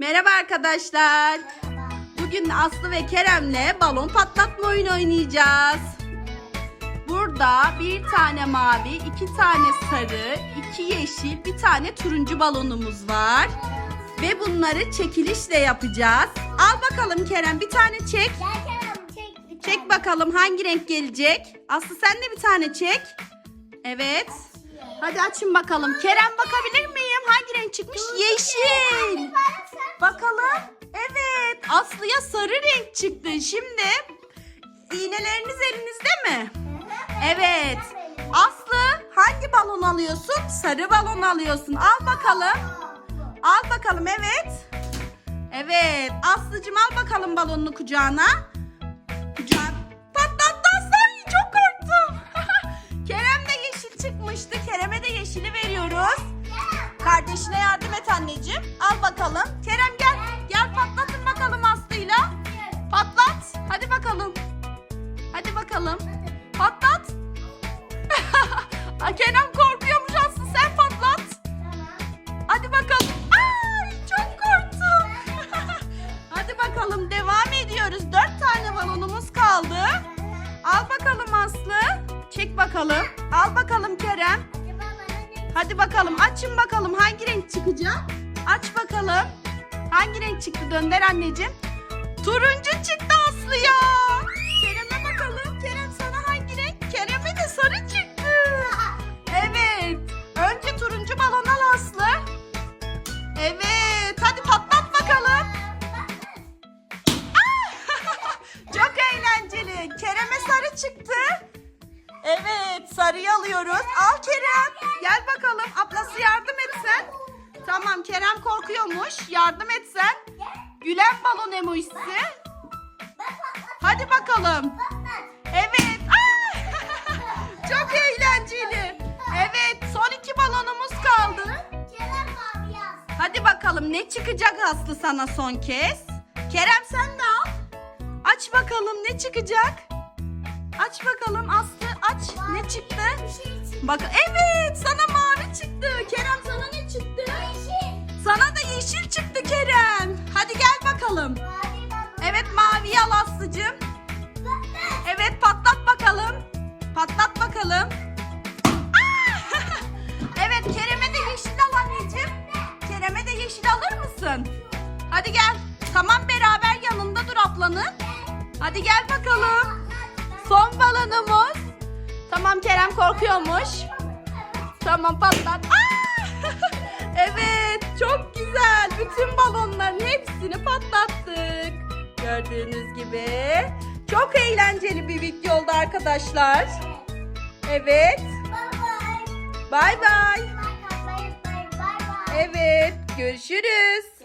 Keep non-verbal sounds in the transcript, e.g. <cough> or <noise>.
Merhaba arkadaşlar. Bugün Aslı ve Kerem'le balon patlatma oyunu oynayacağız. Burada bir tane mavi, iki tane sarı, iki yeşil, bir tane turuncu balonumuz var. Ve bunları çekilişle yapacağız. Al bakalım Kerem bir tane çek. Gel Kerem çek bir Çek bakalım hangi renk gelecek. Aslı sen de bir tane çek. Evet. Hadi açın bakalım. Kerem bakabilir miyim? Hangi renk çıkmış? Yeşil. Bakalım. Evet. Aslı'ya sarı renk çıktı. Şimdi iğneleriniz elinizde mi? Evet. Aslı hangi balon alıyorsun? Sarı balon alıyorsun. Al bakalım. Al bakalım evet. Evet. Aslıcığım al bakalım balonunu kucağına. Kucağına. Patlattı Aslı. Çok korktum. <laughs> Kerem de yeşil çıkmıştı. Kerem'e de yeşili veriyoruz. Kardeşine yardım et anneciğim. Al bakalım. Kerem gel. Gel patlatın bakalım Aslı'yla. Patlat. Hadi bakalım. Hadi bakalım. Patlat. <laughs> Kerem korkuyormuş Aslı. Sen patlat. Hadi bakalım. Ay çok korktum. <laughs> Hadi bakalım devam ediyoruz. Dört tane balonumuz kaldı. Al bakalım Aslı. Çek bakalım. Al bakalım Kerem. Hadi bakalım açın bakalım hangi renk çıkacak? Aç bakalım. Hangi renk çıktı dönder anneciğim. Turuncu çıktı Aslı ya. Kerem'e bakalım. Kerem sana hangi renk? Kerem'e de sarı çıktı. Evet. Önce turuncu balon al Aslı. Evet. Hadi patlat bakalım. <laughs> Çok eğlenceli. Kerem'e sarı çıktı. Evet sarıyı alıyoruz. Al Kerem. Gel bakalım. Ablası yardım etsen. Tamam Kerem korkuyormuş. Yardım etsen. Gülen balon emojisi. Hadi bakalım. Evet. Aa! <laughs> Çok eğlenceli. Evet son iki balonumuz kaldı. Hadi bakalım ne çıkacak Aslı sana son kez. Kerem sen de al. Aç bakalım ne çıkacak. Aç bakalım Aslı çıktı? Bak evet sana mavi çıktı. Kerem sana ne çıktı? Sana da yeşil çıktı Kerem. Hadi gel bakalım. Evet maviyi al Aslı'cığım. Evet patlat bakalım. Patlat bakalım. Aa! <laughs> evet Kerem'e de yeşil al anneciğim. Kerem'e de yeşil alır mısın? Hadi gel. Tamam beraber yanında dur ablanın. Hadi gel bakalım. Son balonumuz. Tamam Kerem korkuyormuş. Tamam patlat. Aa! <laughs> evet çok güzel. Bütün balonların hepsini patlattık. Gördüğünüz gibi. Çok eğlenceli bir video oldu arkadaşlar. Evet. Bay bay. Evet. Görüşürüz.